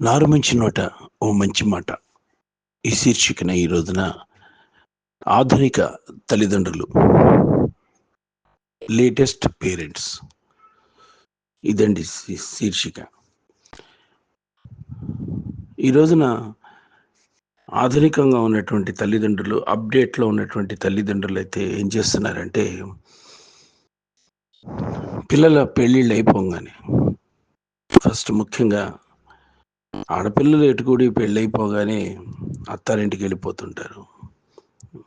నారు మంచి నోట ఓ మంచి మాట. ఈ శీర్షికన ఈ రోజున ఆధునిక తల్లిదండ్రులు. Latest parents. ఇదండి శీర్షిక. ఈ రోజున ఆధునికంగా ఉన్నటువంటి తల్లిదండ్రులు అప్డేట్లో ఉన్నటువంటి తల్లిదండ్రులు అయితే ఏం చేస్తున్నారంటే పిల్లల పెళ్ళిళ్ళు అయిపోగానే ఫస్ట్ ముఖ్యంగా ఆడపిల్లలు ఎటుకూడి పెళ్ళైపోగానే అత్తారింటికి వెళ్ళిపోతుంటారు.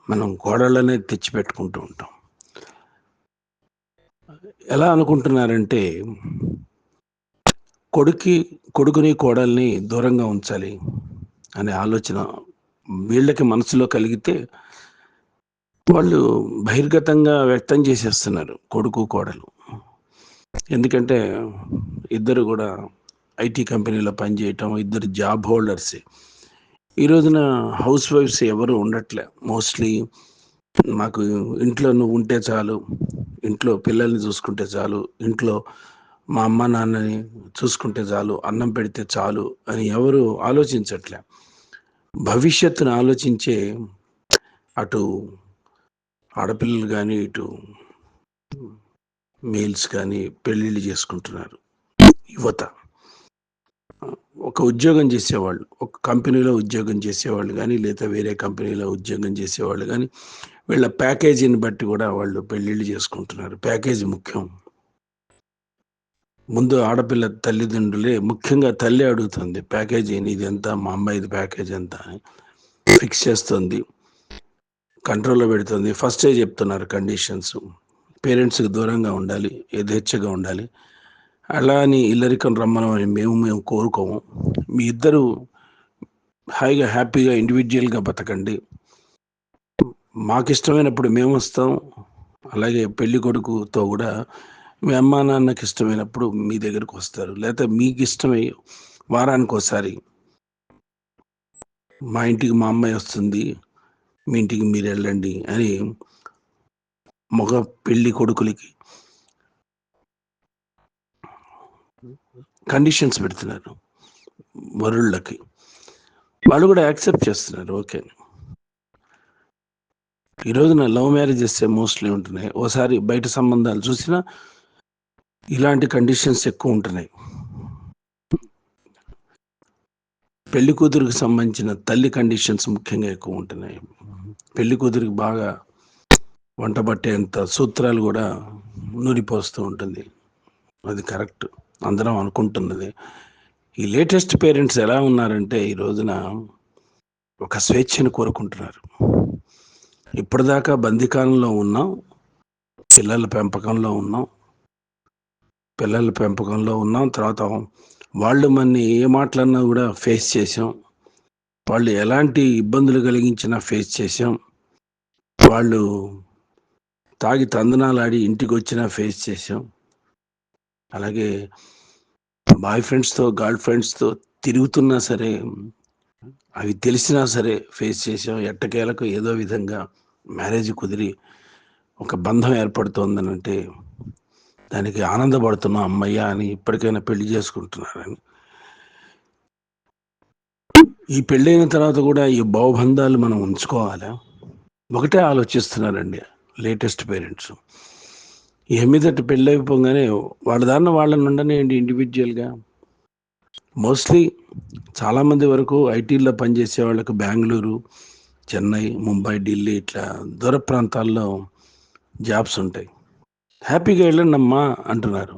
మనం కోడళ్ళనే తెచ్చిపెట్టుకుంటూ ఉంటాం. ఎలా అనుకుంటున్నారంటే కొడుకి కొడుకుని కోడల్ని దూరంగా ఉంచాలి అనే ఆలోచన వీళ్ళకి మనసులో కలిగితే వాళ్ళు బహిర్గతంగా వ్యక్తం చేసేస్తున్నారు కొడుకు కోడలు. ఎందుకంటే ఇద్దరు కూడా ఐటీ కంపెనీలో పనిచేయటం ఇద్దరు జాబ్ హోల్డర్సే. ఈ రోజున హౌస్ వైఫ్స్ ఎవరు ఉండట్లే. మోస్ట్లీ మాకు ఇంట్లో నువ్వు ఉంటే చాలు ఇంట్లో పిల్లల్ని చూసుకుంటే చాలు ఇంట్లో మా అమ్మ నాన్నని చూసుకుంటే చాలు అన్నం పెడితే చాలు అని ఎవరు ఆలోచించట్లే. భవిష్యత్తును ఆలోచించే అటు ఆడపిల్లలు కానీ ఇటు మేల్స్ కానీ పెళ్ళిళ్ళు చేసుకుంటున్నారు. యువత. ఒక ఉద్యోగం చేసేవాళ్ళు ఒక కంపెనీలో ఉద్యోగం చేసేవాళ్ళు కానీ లేదా వేరే కంపెనీలో ఉద్యోగం చేసేవాళ్ళు కానీ వీళ్ళ ప్యాకేజీని బట్టి కూడా వాళ్ళు పెళ్ళిళ్ళు చేసుకుంటున్నారు. ప్యాకేజీ ముఖ్యం. ముందు ఆడపిల్ల తల్లిదండ్రులే ముఖ్యంగా తల్లి అడుగుతుంది ప్యాకేజీ ఇది ఎంత? మా అమ్మాయిది ప్యాకేజ్ ఎంత? అని ఫిక్స్ చేస్తుంది. కంట్రోల్లో పెడుతుంది. ఫస్టే చెప్తున్నారు కండిషన్స్. పేరెంట్స్కి దూరంగా ఉండాలి యథేచ్ఛగా ఉండాలి. అలా అని ఇల్లరికం రమ్మనమని మేము మేము కోరుకోము. మీ ఇద్దరు హాయిగా హ్యాపీగా ఇండివిజువల్గా బతకండి. మాకు ఇష్టమైనప్పుడు మేము వస్తాం. అలాగే పెళ్ళి కొడుకుతో కూడా మీ అమ్మా నాన్నకి ఇష్టమైనప్పుడు మీ దగ్గరకు వస్తారు. లేకపోతే మీకు ఇష్టమై వారానికి ఒకసారి మా ఇంటికి మా అమ్మాయి వస్తుంది. మీ ఇంటికి మీరు వెళ్ళండి అని మగ పెళ్ళి కొడుకులకి కండిషన్స్ పెడుతున్నారు. వరుళ్ళకి వాళ్ళు కూడా యాక్సెప్ట్ చేస్తున్నారు. ఓకే. ఈ రోజున లవ్ మ్యారేజెస్ మోస్ట్లీ ఉంటున్నాయి. ఓసారి బయట సంబంధాలు చూసినా ఇలాంటి కండిషన్స్ ఎక్కువ ఉంటున్నాయి. పెళ్ళి కూతురికి సంబంధించిన తల్లి కండిషన్స్ ముఖ్యంగా ఎక్కువ ఉంటున్నాయి. పెళ్ళి కూతురికి బాగా వంట పట్టేంత సూత్రాలు కూడా నూరిపోస్తూ ఉంటుంది. అది కరెక్ట్. అందరం అనుకుంటున్నది. ఈ లేటెస్ట్ పేరెంట్స్ ఎలా ఉన్నారంటే ఈ రోజున ఒక స్వేచ్ఛను కోరుకుంటున్నారు. ఇప్పటిదాకా బందికాలంలో ఉన్నాం పిల్లల పెంపకంలో ఉన్నాం పిల్లల పెంపకంలో ఉన్నాం తర్వాత వాళ్ళు మన ఏ మాటలన్నా కూడా ఫేస్ చేసాం వాళ్ళు ఎలాంటి ఇబ్బందులు కలిగించినా ఫేస్ చేసాం వాళ్ళు తాగి తందనాలాడి ఇంటికి వచ్చినా ఫేస్ చేసాం అలాగే బాయ్ ఫ్రెండ్స్తో గర్ల్ ఫ్రెండ్స్తో తిరుగుతున్నా సరే అవి తెలిసినా సరే ఫేస్ చేసాం. ఎట్టకేలకు ఏదో విధంగా మ్యారేజ్ కుదిరి ఒక బంధం ఏర్పడుతోందని అంటే దానికి ఆనందపడుతున్నాం అమ్మయ్య అని ఇప్పటికైనా పెళ్ళి చేసుకుంటున్నారని. ఈ పెళ్ళైన తర్వాత కూడా ఈ భావబంధాలు మనం ఉంచుకోవాలా? ఒకటే ఆలోచిస్తున్నారండి లేటెస్ట్ పేరెంట్స్ ఏ మీదట వాళ్ళ దారిన వాళ్ళని ఉండనేయండి ఇండివిజువల్గా మోస్ట్లీ చాలామంది వరకు ఐటీలో పనిచేసే వాళ్ళకు బెంగళూరు చెన్నై ముంబై ఢిల్లీ ఇట్లా దూర ప్రాంతాల్లో జాబ్స్ ఉంటాయి. హ్యాపీగా వెళ్ళండమ్మా అంటున్నారు.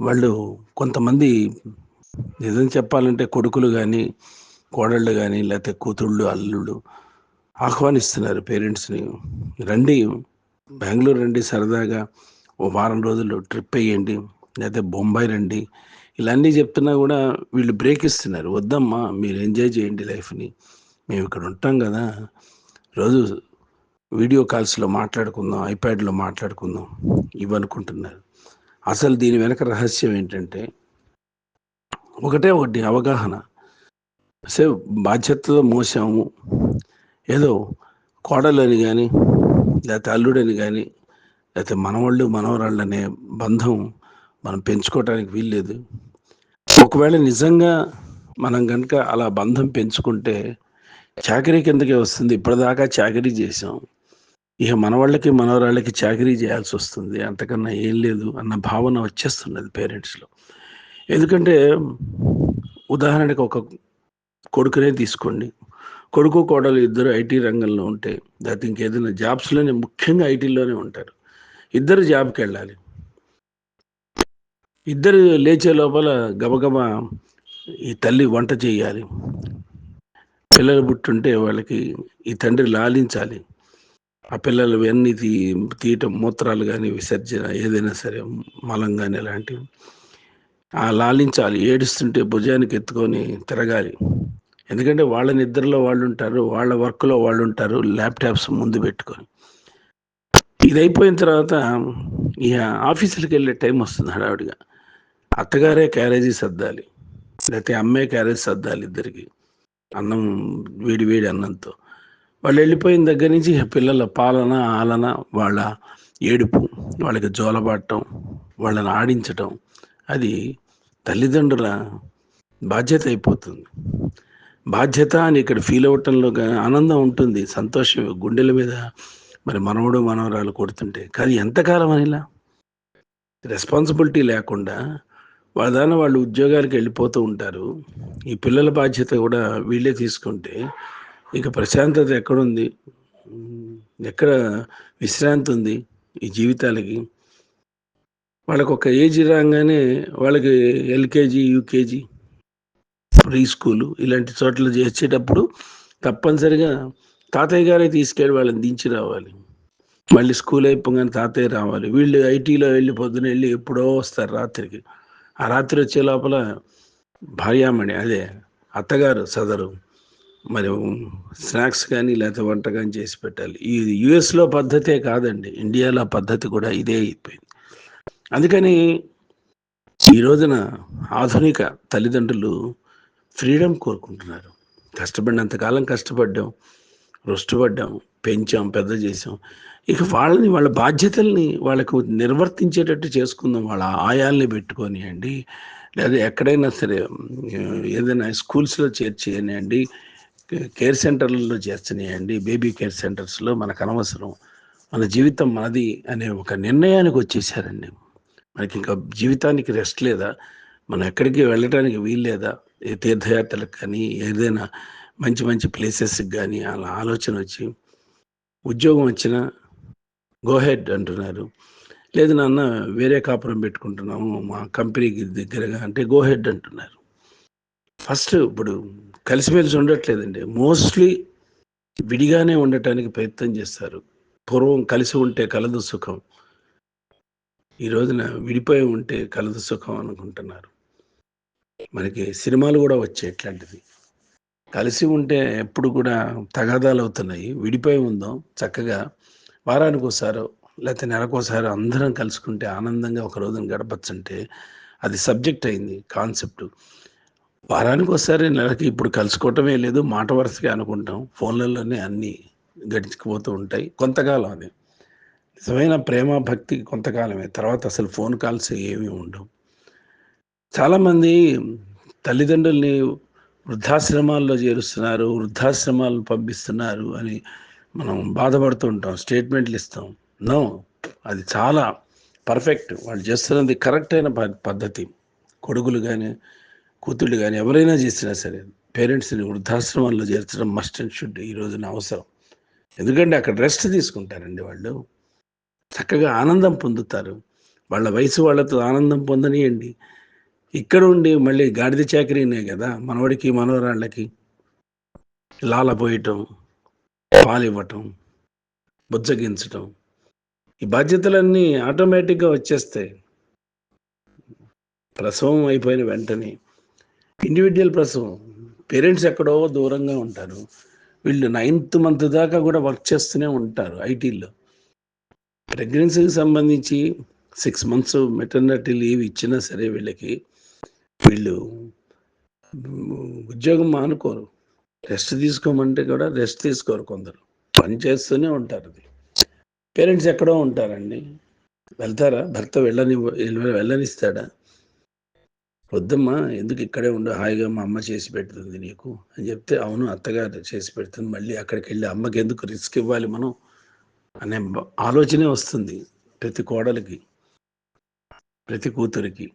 వాళ్ళు కొంతమంది నిజం చెప్పాలంటే కొడుకులు కానీ కోడళ్ళు కానీ లేకపోతే కూతుళ్ళు అల్లుళ్ళు ఆహ్వానిస్తున్నారు పేరెంట్స్ని. రండి బెంగళూరు రండి సరదాగా ఓ వారం రోజులు ట్రిప్ వేయండి లేకపోతే బొంబాయి రండి ఇలా అన్నీ చెప్తున్నా కూడా వీళ్ళు బ్రేక్ ఇస్తున్నారు. వద్దమ్మా మీరు ఎంజాయ్ చేయండి లైఫ్ని. మేము ఇక్కడ ఉంటాం కదా. రోజు వీడియో కాల్స్లో మాట్లాడుకుందాం ఐప్యాడ్లో మాట్లాడుకుందాం ఇవనుకుంటున్నారు అసలు దీని వెనక రహస్యం ఏంటంటే ఒకటే ఒకటి అవగాహన. సే బాధ్యతతో మోసాము. ఏదో కోడలని కానీ లేకపోతే అల్లుడని కానీ లేకపోతే మనవాళ్ళు మనవరాళ్ళు అనే బంధం మనం పెంచుకోవటానికి వీల్లేదు. ఒకవేళ నిజంగా మనం కనుక అలా బంధం పెంచుకుంటే చాకరీ కిందకే వస్తుంది. ఇప్పటిదాకా చాకరీ చేసాం ఇక మనవాళ్ళకి మనవరాళ్ళకి చాకరీ చేయాల్సి వస్తుంది. అంతకన్నా ఏం లేదు అన్న భావన వచ్చేస్తున్నది పేరెంట్స్లో ఎందుకంటే ఉదాహరణకు ఒక కొడుకునే తీసుకోండి. కొడుకు కోడలు ఇద్దరు ఐటీ రంగంలో ఉంటే లేకపోతే ఇంకేదైనా జాబ్స్లోనే ముఖ్యంగా ఐటీలోనే ఉంటారు. ఇద్దరు జాబ్కి వెళ్ళాలి. ఇద్దరు లేచే లోపల గబగబా ఈ తల్లి వంట చేయాలి. పిల్లలు పుట్టుంటే వాళ్ళకి ఈ తండ్రి లాలించాలి. ఆ పిల్లలు అన్ని తీ తీయటం మూత్రాలు కానీ విసర్జన ఏదైనా సరే మలం కానీ ఇలాంటివి. ఆ లాలించాలి. ఏడుస్తుంటే భుజానికి ఎత్తుకొని తిరగాలి. ఎందుకంటే వాళ్ళ నిద్రలో వాళ్ళు ఉంటారు వాళ్ళ వర్క్లో వాళ్ళు ఉంటారు ల్యాప్టాప్స్ ముందు పెట్టుకొని. ఇది అయిపోయిన తర్వాత ఇక ఆఫీసులకు వెళ్ళే టైం వస్తుంది హడావిడిగా. అత్తగారే క్యారేజీ సర్దాలి లేకపోతే అమ్మే క్యారేజ్ సర్దాలి ఇద్దరికి అన్నం వేడి వేడి అన్నంతో. వాళ్ళు వెళ్ళిపోయిన దగ్గర నుంచి పిల్లల పాలన ఆలన వాళ్ళ ఏడుపు వాళ్ళకి జోలబాటం వాళ్ళని ఆడించటం అది తల్లిదండ్రుల బాధ్యత అయిపోతుంది. బాధ్యత అని ఇక్కడ ఫీల్ అవ్వటంలో ఆనందం ఉంటుంది సంతోషం గుండెల మీద మరి మనవడు మనవరాలు కొడుతుంటే. కానీ ఎంతకాలం అనిలా రెస్పాన్సిబిలిటీ లేకుండా వాళ్ళ దాని వాళ్ళు ఉద్యోగాలకు వెళ్ళిపోతూ ఉంటారు. ఈ పిల్లల బాధ్యత కూడా వీళ్ళే తీసుకుంటే ఇక ప్రశాంతత ఎక్కడుంది? ఎక్కడ విశ్రాంతి ఉంది ఈ జీవితాలకి? వాళ్ళకు ఒక ఏజ్ రాగానే వాళ్ళకి ఎల్కేజీ యూకేజీ ప్రీ స్కూలు ఇలాంటి చోట్ల చేసేటప్పుడు తప్పనిసరిగా తాతయ్య గారే తీసుకెళ్ళి వాళ్ళని దించి రావాలి. మళ్ళీ స్కూల్ అయిపోగానే తాతయ్య రావాలి. వీళ్ళు ఐటీలో వెళ్ళి పొద్దున వెళ్ళి ఎప్పుడో వస్తారు రాత్రికి. ఆ రాత్రి వచ్చే లోపల భార్యామణి అదే అత్తగారు సదరు మరి స్నాక్స్ కానీ లేకపోతే వంట కానీ చేసి పెట్టాలి. ఈ యుఎస్లో పద్ధతే కాదండి. ఇండియాలో పద్ధతి కూడా ఇదే అయిపోయింది. అందుకని ఈ రోజున ఆధునిక తల్లిదండ్రులు ఫ్రీడమ్ కోరుకుంటున్నారు. కష్టపడినంతకాలం కష్టపడ్డాం రుష్టపడ్డాం పెంచాం పెద్ద చేసాం ఇక వాళ్ళని వాళ్ళ బాధ్యతల్ని వాళ్ళకు నిర్వర్తించేటట్టు చేసుకుందాం వాళ్ళ ఆయాల్ని పెట్టుకొనియండి లేదా ఎక్కడైనా సరే ఏదైనా స్కూల్స్లో చేర్చేయనియండి కేర్ సెంటర్లలో చేర్చనియండి బేబీ కేర్ సెంటర్స్లో మనకు అనవసరం. మన జీవితం మనది అనే ఒక నిర్ణయానికి వచ్చేసారండి. మనకి ఇంకా జీవితానికి రెస్ట్ లేదా? మనం ఎక్కడికి వెళ్ళటానికి వీల్లేదా? తీర్థయాత్రలకు కానీ ఏదైనా మంచి మంచి ప్లేసెస్కి కానీ అలా ఆలోచన వచ్చి ఉద్యోగం వచ్చిన గోహెడ్ అంటున్నారు. లేదు నాన్న వేరే కాపురం పెట్టుకుంటున్నాము మా కంపెనీకి దగ్గరగా అంటే గోహెడ్ అంటున్నారు. ఫస్ట్ ఇప్పుడు కలిసిమెలిసి ఉండట్లేదండి. మోస్ట్లీ విడిగానే ఉండటానికి ప్రయత్నం చేస్తారు. పూర్వం కలిసి ఉంటే కలదు సుఖం. ఈ రోజున విడిపోయి ఉంటే కలదు సుఖం అనుకుంటున్నారు. మనకి సినిమాలు కూడా వచ్చాయి కలిసి ఉంటే ఎప్పుడు కూడా తగాదాలు అవుతున్నాయి. విడిపోయి ఉందాం చక్కగా. వారానికి ఒకసారి లేకపోతే నెలకోసారి అందరం కలుసుకుంటే ఆనందంగా ఒక రోజున గడపచ్చంటే అది సబ్జెక్ట్ అయింది కాన్సెప్ట్. వారానికి ఒకసారి నెలకి ఇప్పుడు కలుసుకోవటమే లేదు మాట వరుసగా అనుకుంటాం. ఫోన్లలోనే అన్నీ గడిచిపోతూ ఉంటాయి. కొంతకాలం అది. నిజమైన ప్రేమ భక్తి కొంతకాలమే. తర్వాత అసలు ఫోన్ కాల్స్ ఏమీ ఉండవు. చాలామంది తల్లిదండ్రుల్ని వృద్ధాశ్రమాల్లో చేరుస్తున్నారు వృద్ధాశ్రమాలను పంపిస్తున్నారు అని మనం బాధపడుతూ ఉంటాం స్టేట్మెంట్లు ఇస్తాం. నో అది చాలా పర్ఫెక్ట్. వాళ్ళు చేస్తున్నది కరెక్ట్ అయిన పద్ధతి. కొడుకులు కానీ కూతుళ్ళు కానీ ఎవరైనా చేసినా సరే పేరెంట్స్ని వృద్ధాశ్రమాల్లో చేర్చడం మస్ట్ అండ్ షుడ్ ఈ రోజున అవసరం. ఎందుకంటే అక్కడ రెస్ట్ తీసుకుంటారండి వాళ్ళు. చక్కగా ఆనందం పొందుతారు. వాళ్ళ వయసు వాళ్ళతో ఆనందం పొందనియండి. ఇక్కడ ఉండి మళ్ళీ గాడిద చాకరీనే కదా మనవడికి మనవరాళ్ళకి లాల పోయటం పాలివ్వటం బుజ్జగించటం ఈ బాధ్యతలన్నీ ఆటోమేటిక్గా వచ్చేస్తాయి. ప్రసవం అయిపోయిన వెంటనే ఇండివిజువల్ ప్రసవం. పేరెంట్స్ ఎక్కడో దూరంగా ఉంటారు. వీళ్ళు నైన్త్ మంత్ దాకా కూడా వర్క్ చేస్తూనే ఉంటారు ఐటీలో. ప్రెగ్నెన్సీకి సంబంధించి సిక్స్ మంత్స్ మెటర్నిటీ లీవ్ ఇచ్చినా సరే వీళ్ళకి వీళ్ళు ఉద్యోగం మానుకోరు. రెస్ట్ తీసుకోమంటే కూడా రెస్ట్ తీసుకోరు కొందరు. పని చేస్తూనే ఉంటారు అది. పేరెంట్స్ ఎక్కడో ఉంటారండి. వెళ్తారా? భర్త వెళ్ళని వెళ్ళనిస్తాడా? వద్దమ్మా ఎందుకు ఇక్కడే ఉండు? హాయిగా మా అమ్మ చేసి పెడుతుంది నీకు అని చెప్తే అవును అత్తగారు చేసి పెడుతుంది. మళ్ళీ అక్కడికి వెళ్ళి అమ్మకి ఎందుకు రిస్క్ ఇవ్వాలి మనం? అనే ఆలోచనే వస్తుంది ప్రతి కోడలికి ప్రతి కూతురికి.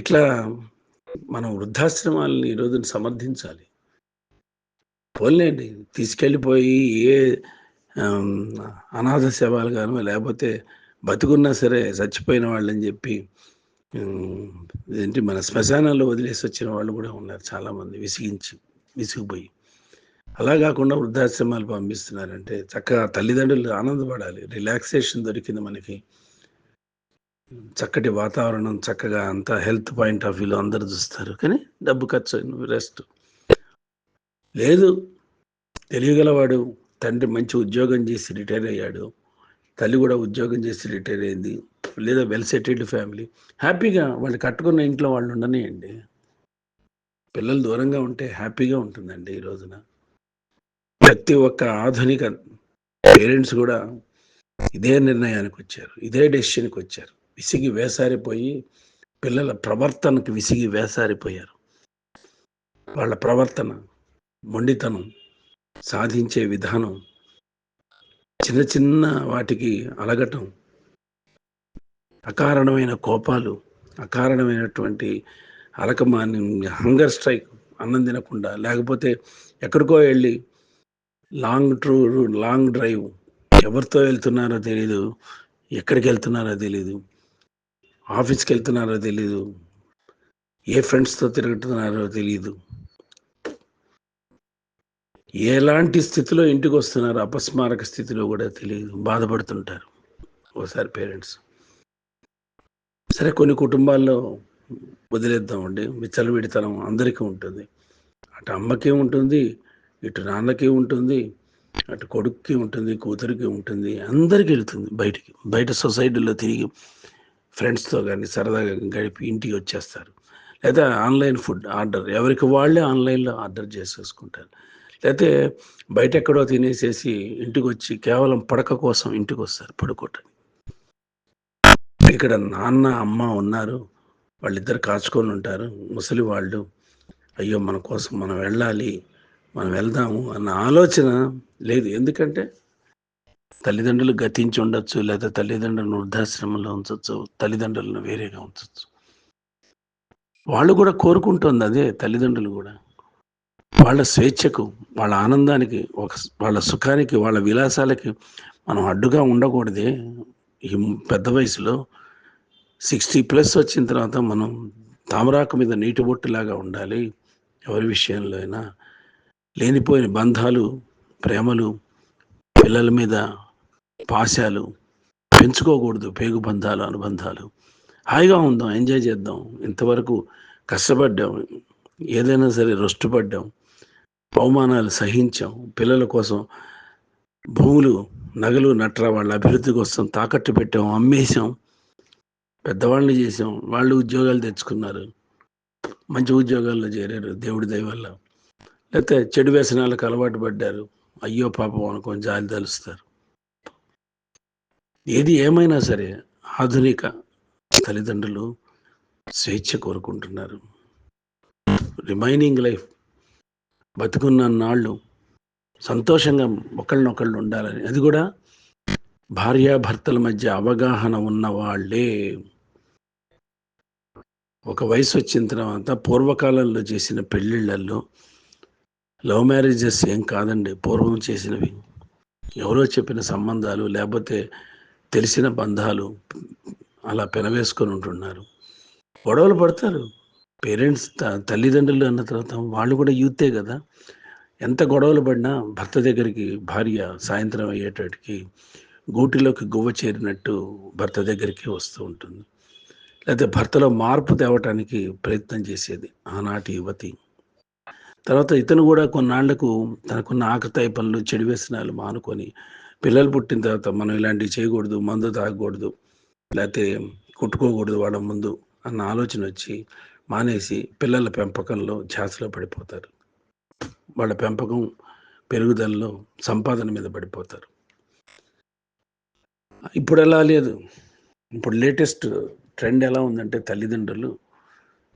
ఇట్లా మనం వృద్ధాశ్రమాలని ఈరోజు సమర్థించాలి. పోలేండి తీసుకెళ్ళిపోయి ఏ అనాథ శవాలు కానీ లేకపోతే బతుకున్నా సరే చచ్చిపోయిన వాళ్ళని చెప్పి ఏంటి మన శ్మశానాల్లో వదిలేసి వచ్చిన వాళ్ళు కూడా ఉన్నారు చాలామంది విసిగించి విసిగిపోయి. అలా కాకుండా వృద్ధాశ్రమాలు పంపిస్తున్నారంటే చక్కగా తల్లిదండ్రులు ఆనందపడాలి రిలాక్సేషన్ దొరికింది మనకి. చక్కటి వాతావరణం చక్కగా అంతా హెల్త్ పాయింట్ ఆఫ్ వ్యూలో అందరు చూస్తారు. కానీ డబ్బు ఖర్చు నువ్వు రెస్ట్ లేదు తెలియగలవాడు తండ్రి మంచి ఉద్యోగం చేసి రిటైర్ అయ్యాడు. తల్లి కూడా ఉద్యోగం చేసి రిటైర్ అయింది. లేదా వెల్ సెటిల్డ్ ఫ్యామిలీ హ్యాపీగా వాళ్ళు కట్టుకున్న ఇంట్లో వాళ్ళు ఉండనియండి. పిల్లలు దూరంగా ఉంటే హ్యాపీగా ఉంటుందండి ఈ రోజున. ప్రతి ఒక్క ఆధునిక పేరెంట్స్ కూడా ఇదే నిర్ణయానికి వచ్చారు. ఇదే డెసిషన్కి వచ్చారు. విసిగి వేసారిపోయి పిల్లల ప్రవర్తనకు విసిగి వేసారిపోయారు. వాళ్ళ ప్రవర్తన మొండితనం సాధించే విధానం చిన్న చిన్న వాటికి అలగటం అకారణమైన కోపాలు అకారణమైనటువంటి అలకమాని హంగర్ స్ట్రైక్ అన్నం తినకుండా లేకపోతే ఎక్కడికో వెళ్ళి లాంగ్ టూర్ లాంగ్ డ్రైవ్ ఎవరితో వెళ్తున్నారో తెలీదు ఎక్కడికి వెళ్తున్నారో తెలీదు. ఆఫీస్కి వెళ్తున్నారో తెలీదు. ఏ ఫ్రెండ్స్తో తిరుగుతున్నారో తెలియదు ఎలాంటి స్థితిలో ఇంటికి వస్తున్నారో అపస్మారక స్థితిలో కూడా తెలియదు బాధపడుతుంటారు ఒకసారి పేరెంట్స్. సరే కొన్ని కుటుంబాల్లో వదిలేద్దామండి. విచ్చలవిడితనం అందరికీ ఉంటుంది. అటు అమ్మకి ఉంటుంది ఇటు నాన్నకి ఉంటుంది అటు కొడుక్కి ఉంటుంది కూతురికి ఉంటుంది అందరికీ వెళ్తుంది బయటికి. బయట సొసైటీలో తిరిగి ఫ్రెండ్స్తో కానీ సరదాగా గడిపి ఇంటికి వచ్చేస్తారు. లేదా ఆన్లైన్ ఫుడ్ ఆర్డర్ ఎవరికి వాళ్ళే ఆన్లైన్లో ఆర్డర్ చేసేసుకుంటారు. లేకపోతే బయట ఎక్కడో తినేసేసి ఇంటికి వచ్చి కేవలం పడక కోసం ఇంటికి వస్తారు పడుకోవటం ఇక్కడ నాన్న అమ్మ ఉన్నారు. వాళ్ళిద్దరు కాచుకొని ఉంటారు. ముసలి వాళ్ళు అయ్యో మన కోసం మనం వెళ్ళాలి మనం వెళ్దాము అన్న ఆలోచన లేదు. ఎందుకంటే తల్లిదండ్రులు గతించి ఉండొచ్చు లేదా తల్లిదండ్రులను వృద్ధాశ్రమంలో ఉంచవచ్చు తల్లిదండ్రులను వేరేగా ఉంచవచ్చు వాళ్ళు కూడా కోరుకుంటుంది అదే తల్లిదండ్రులు కూడా. వాళ్ళ స్వేచ్ఛకు వాళ్ళ ఆనందానికి ఒక వాళ్ళ సుఖానికి వాళ్ళ విలాసాలకి మనం అడ్డుగా ఉండకూడదే. ఈ పెద్ద వయసులో సిక్స్టీ ప్లస్ వచ్చిన తర్వాత మనం తామరాకు మీద నీటి బొట్టులాగా ఉండాలి. ఎవరి విషయంలో అయినా లేనిపోయిన బంధాలు ప్రేమలు పిల్లల మీద పాశాలు పెంచుకోకూడదు పేగు బంధాలు అనుబంధాలు. హాయిగా ఉందాం ఎంజాయ్ చేద్దాం. ఇంతవరకు కష్టపడ్డాం ఏదైనా సరే రొష్టుపడ్డాం అవమానాలు సహించాం. పిల్లల కోసం భూములు నగలు నట్ర వాళ్ళ అభివృద్ధి కోసం తాకట్టు పెట్టాం అమ్మేశాం పెద్దవాళ్ళని చేసాం వాళ్ళు ఉద్యోగాలు తెచ్చుకున్నారు. మంచి ఉద్యోగాల్లో చేరారు దేవుడి దయ వల్ల. లేకపోతే చెడు వ్యసనాలకు అలవాటు పడ్డారు. అయ్యో పాపం అనుకొని జాలి తలుస్తారు. ఏది ఏమైనా సరే ఆధునిక తల్లిదండ్రులు స్వేచ్ఛ కోరుకుంటున్నారు. రిమైనింగ్ లైఫ్ బతుకున్న నాళ్ళు సంతోషంగా ఒకళ్ళనొకళ్ళు ఉండాలని. అది కూడా భార్యాభర్తల మధ్య అవగాహన ఉన్న వాళ్ళే. ఒక వయసు వచ్చిన తర్వాత పూర్వకాలంలో చేసిన పెళ్ళిళ్ళల్లో లవ్ మ్యారేజెస్ ఏం కాదండి. పూర్వం చేసినవి. ఎవరో చెప్పిన సంబంధాలు లేకపోతే తెలిసిన బంధాలు అలా పెనవేసుకొని ఉంటున్నారు. గొడవలు పడతారు. పేరెంట్స్ తల్లిదండ్రులు అన్న తర్వాత వాళ్ళు కూడా యూతే కదా. ఎంత గొడవలు పడినా భర్త దగ్గరికి భార్య సాయంత్రం అయ్యేటటికి గూటిలోకి గువ్వ చేరినట్టు భర్త దగ్గరికి వస్తూ ఉంటుంది. లేకపోతే భర్తలో మార్పు తేవటానికి ప్రయత్నం చేసేది ఆనాటి యువతి. తర్వాత ఇతను కూడా కొన్నాళ్ళకు తనకున్న ఆకతాయి పనులు చెడు వ్యసనాలు మానుకొని పిల్లలు పుట్టిన తర్వాత మనం ఇలాంటివి చేయకూడదు మందు తాగకూడదు లేకపోతే కొట్టుకోకూడదు వాళ్ళ ముందు అన్న ఆలోచన వచ్చి మానేసి పిల్లల పెంపకంలో ధ్యాసలో పడిపోతారు. వాళ్ళ పెంపకం పెరుగుదలలో సంపాదన మీద పడిపోతారు. ఇప్పుడు ఎలా లేదు. ఇప్పుడు లేటెస్ట్ ట్రెండ్ ఎలా ఉందంటే తల్లిదండ్రులు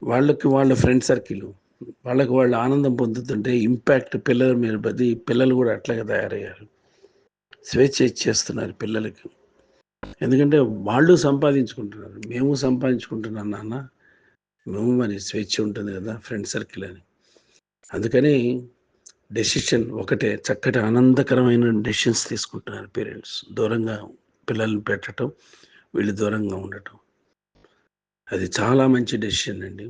వాళ్ళకి వాళ్ళ ఫ్రెండ్ సర్కిల్ వాళ్ళకి వాళ్ళు ఆనందం పొందుతుంటే ఇంపాక్ట్ పిల్లల మీద పది పిల్లలు కూడా అట్లాగే తయారయ్యారు. స్వేచ్ఛ ఇచ్చేస్తున్నారు పిల్లలకి. ఎందుకంటే వాళ్ళు సంపాదించుకుంటున్నారు. మేము సంపాదించుకుంటున్నాం నాన్న. మేము మరి స్వేచ్ఛ ఉంటుంది కదా ఫ్రెండ్ సర్కిల్ అని. అందుకని డెసిషన్ ఒకటే చక్కటి ఆనందకరమైన డెసిషన్స్ తీసుకుంటున్నారు పేరెంట్స్. దూరంగా పిల్లల్ని పెట్టడం వీళ్ళు దూరంగా ఉండటం. అది చాలా మంచి డెసిషన్ అండి.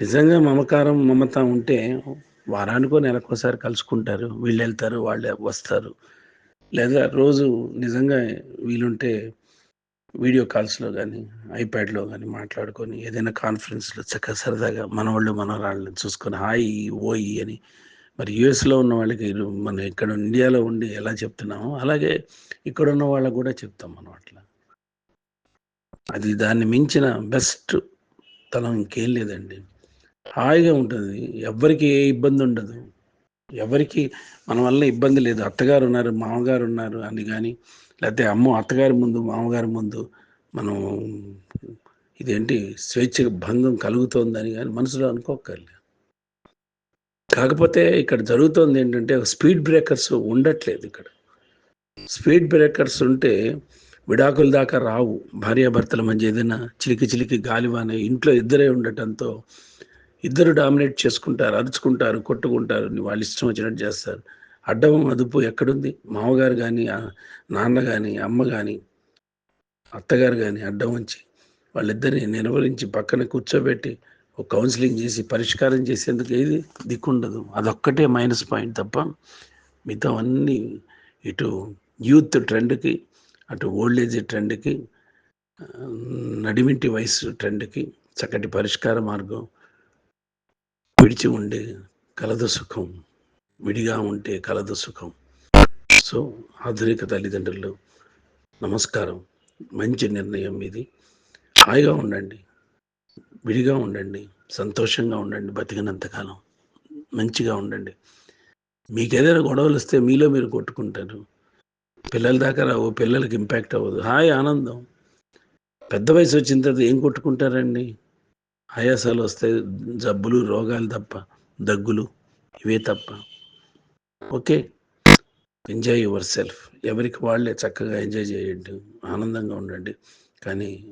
నిజంగా మమకారం మమత ఉంటే వారానికో నెలకోసారి కలుసుకుంటారు. వీళ్ళు వెళ్తారు వాళ్ళు వస్తారు. లేదా రోజు నిజంగా వీలుంటే వీడియో కాల్స్లో కానీ ఐప్యాడ్లో కానీ మాట్లాడుకొని ఏదైనా కాన్ఫరెన్స్లో చక్కగా సరదాగా మనవాళ్ళు మనవరాళ్ళని చూసుకొని హాయ్ ఓయి అని మరి యుఎస్లో ఉన్న వాళ్ళకి మనం ఇక్కడ ఇండియాలో ఉండి ఎలా చెప్తున్నామో అలాగే ఇక్కడ ఉన్న వాళ్ళకు కూడా చెప్తాం మనం అట్లా. అది దాన్ని మించిన బెస్ట్ తనం ఇంకేం లేదండి. హాయిగా ఉంటుంది. ఎవ్వరికి ఏ ఇబ్బంది ఉండదు ఎవరికి మన వల్ల ఇబ్బంది లేదు. అత్తగారు ఉన్నారు మామగారు ఉన్నారు అని కానీ లేకపోతే అమ్మ అత్తగారి ముందు మామగారి ముందు మనం ఇదేంటి స్వేచ్ఛ భంగం కలుగుతోందని కానీ మనసులో అనుకోకర్లే కాకపోతే ఇక్కడ జరుగుతోంది ఏంటంటే స్పీడ్ బ్రేకర్స్ ఉండట్లేదు ఇక్కడ. స్పీడ్ బ్రేకర్స్ ఉంటే విడాకుల దాకా రావు. భార్యాభర్తల మధ్య ఏదైనా చిలికి చిలికి గాలివాన ఇంట్లో ఇద్దరే ఉండటంతో ఇద్దరు డామినేట్ చేసుకుంటారు అరుచుకుంటారు కొట్టుకుంటారు వాళ్ళు ఇష్టం వచ్చినట్టు చేస్తారు. అడ్డం అదుపు ఎక్కడుంది? మామగారు కానీ నాన్న కానీ అమ్మ కానీ అత్తగారు కానీ అడ్డం వచ్చి వాళ్ళిద్దరిని నిర్వహించి పక్కన కూర్చోబెట్టి ఒక కౌన్సిలింగ్ చేసి పరిష్కారం చేసేందుకు ఏది దిక్కుండదు. అదొక్కటే మైనస్ పాయింట్ తప్ప మిగతా అన్నీ ఇటు యూత్ ట్రెండ్కి అటు ఓల్డ్ ఏజ్ ట్రెండ్కి నడిమింటి వయసు ట్రెండ్కి చక్కటి పరిష్కార మార్గం విడిచి ఉండే కలదు సుఖం విడిగా ఉంటే కలదు సుఖం. సో ఆధునిక తల్లిదండ్రులు నమస్కారం. మంచి నిర్ణయం ఇది. హాయిగా ఉండండి. విడిగా ఉండండి. సంతోషంగా ఉండండి బతికినంతకాలం మంచిగా ఉండండి. మీకు ఏదైనా గొడవలు వస్తే మీలో మీరు కొట్టుకుంటారు. పిల్లల దాకా రావు పిల్లలకి ఇంపాక్ట్ అవ్వదు. హాయ్ ఆనందం. పెద్ద వయసు వచ్చిన తర్వాత ఏం కొట్టుకుంటారండి? ఆయాసాలు వస్తాయి జబ్బులు రోగాలు తప్ప దగ్గులు ఇవే తప్ప. ఓకే. ఎంజాయ్ యువర్ సెల్ఫ్ ఎవరికి వాళ్ళే చక్కగా ఎంజాయ్ చేయండి. ఆనందంగా ఉండండి. కానీ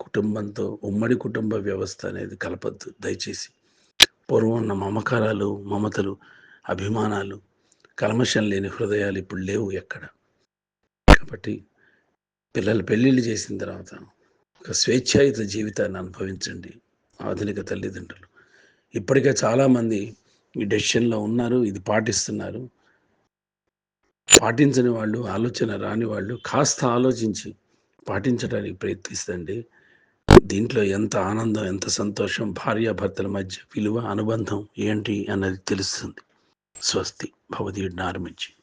కుటుంబంతో ఉమ్మడి కుటుంబ వ్యవస్థ అనేది కలపద్దు. దయచేసి పూర్వం ఉన్న మమకారాలు మమతలు అభిమానాలు కల్మషం లేని హృదయాలు ఇప్పుడు లేవు ఎక్కడ? కాబట్టి పిల్లలు పెళ్ళిళ్ళు చేసిన తర్వాత ఒక స్వేచ్ఛాయుత జీవితాన్ని అనుభవించండి. ఆధునిక తల్లిదండ్రులు. ఇప్పటికే చాలామంది ఈ డెసిషన్లో ఉన్నారు ఇది పాటిస్తున్నారు. పాటించని వాళ్ళు ఆలోచన రాని వాళ్ళు కాస్త ఆలోచించి పాటించడానికి ప్రయత్నిస్తండి. దీంట్లో ఎంత ఆనందం ఎంత సంతోషం భార్యాభర్తల మధ్య విలువ అనుబంధం ఏంటి అన్నది తెలుస్తుంది. స్వస్తి. భవదీయుడిని ఆరంభించి.